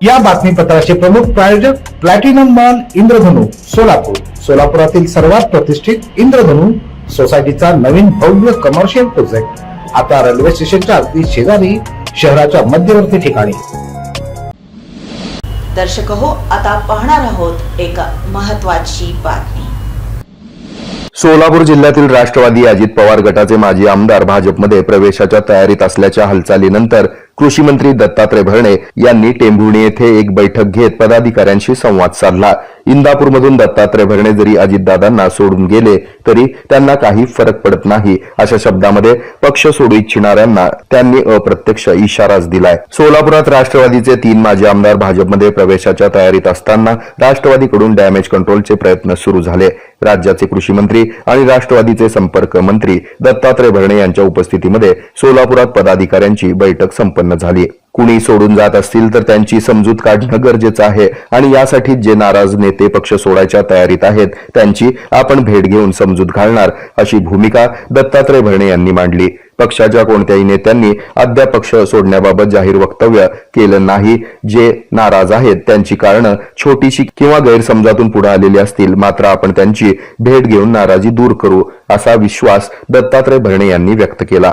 या बातमीपत्राचे प्रमुख प्रायोजक प्लॅटिनम मॉल इंद्रधनु सोलापूर. सोलापुरातील सर्वात प्रतिष्ठित इंद्रधनु सोसायटीचा नवीन भव्य कमर्शियल प्रोजेक्ट आता रेल्वे स्टेशनच्या अगदी शेजारी शहराच्या मध्यवर्ती ठिकाणी. दर्शक हो आता पाहणार आहोत एक महत्वाची बातमी. सोलापूर जिल्ह्यातील राष्ट्रवादी अजित पवार गटाचे माजी आमदार भाजपमध्ये प्रवेशाच्या तयारीत असल्याच्या हालचालीनंतर कृषी मंत्री दत्तात्रय भरणे यांनी टेंभुर्णी येथे एक बैठक घेत पदाधिकाऱ्यांशी संवाद साधला. इंदापूरमधून दत्तात्रय भरणे जरी अजितदादांना सोडून गेले तरी त्यांना काही फरक पडत नाही. अशा शब्दामध्ये पक्ष सोडू इच्छिणाऱ्यांना त्यांनी अप्रत्यक्ष इशाराच दिलाय. सोलापुरात राष्ट्रवादीचे तीन माजी आमदार भाजपमध्ये प्रवेशाच्या तयारीत असताना राष्ट्रवादीकडून डॅमेज कंट्रोलचे प्रयत्न सुरू झाले. राज्याचे कृषी मंत्री आणि राष्ट्रवादीचे संपर्क मंत्री दत्तात्रय भरणे यांच्या उपस्थितीमध्ये सोलापुरात पदाधिकाऱ्यांची बैठक संपन्न झाली. कुणी सोडून जात असतील तर त्यांची समजूत काढणं गरजेचं आहे. आणि यासाठी जे नाराज नेते पक्ष सोडायच्या तयारीत आहेत त्यांची आपण भेट घेऊन समजूत घालणार अशी भूमिका दत्तात्रय भरणे यांनी मांडली. पक्षाच्या कोणत्याही नेत्यांनी अद्याप पक्ष सोडण्याबाबत जाहीर वक्तव्य केलं नाही. जे नाराज आहेत त्यांची कारणं छोटीशी किंवा गैरसमजातून पुढे आलेली असतील मात्र आपण त्यांची भेट घेऊन नाराजी दूर करू असा विश्वास दत्तात्रय भरणे यांनी व्यक्त केला.